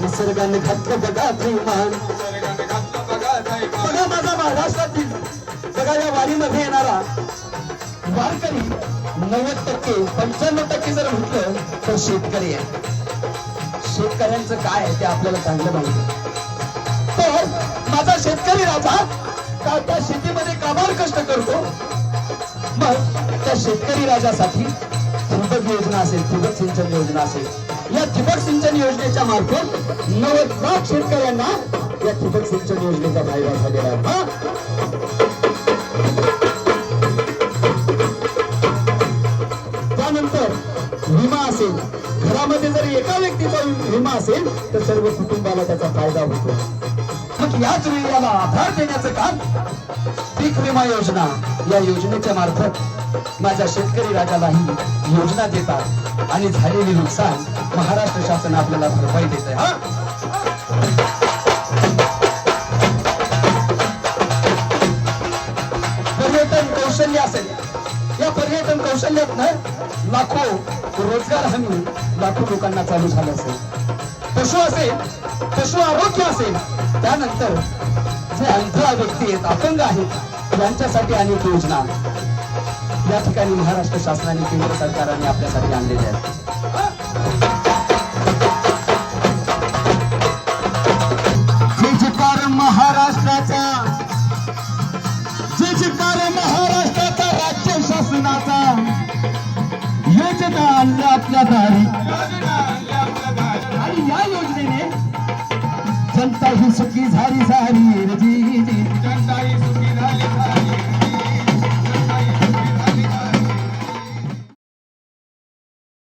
निसर्गाने घातलं बघा ती मान. बघा माझा महाराष्ट्रातील बघा या वारीमध्ये येणारा वारकरी नव्वद टक्के पंच्याण्णव टक्के जर म्हटलं तर शेतकरी आहे शेतकऱ्यांचं काय आहे ते आपल्याला चांगलं माहिती तर माझा शेतकरी राजा का त्या शेतीमध्ये काबार कष्ट करतो? मग त्या शेतकरी राजासाठी ठिबक योजना असेल ठिबक सिंचन योजना असेल. या ठिबक सिंचन योजनेच्या मार्फत नव्वद लाख शेतकऱ्यांना या सिंचन योजनेचा फायदा झालेला आहे त्यानंतर विमा असेल. घरामध्ये जर एका व्यक्तीचा विमा असेल तर सर्व कुटुंबाला त्याचा फायदा होतो. मग याच वेळी याला आधार देण्याचं काम? पीक विमा योजना. या योजनेच्या मार्फत माझ्या शेतकरी राजालाही योजना देतात आणि झालेले नुकसान महाराष्ट्र शासन आपल्याला भरपाई देत आहे हा? लाखो रोजगार हमी लाखो लोकांना चालू झालं असेल. पशु असेल पशु आरोग्य असेल त्यानंतर जे अंधळा व्यक्ती आहेत अपंग आहेत यांच्यासाठी अनेक योजना. या ठिकाणी महाराष्ट्र शासनाने केंद्र सरकारने आपल्यासाठी आणलेल्या आहेत. योजना आपल्या दारी आणि या योजनेने जनता ही सुखी झाली झाली. रे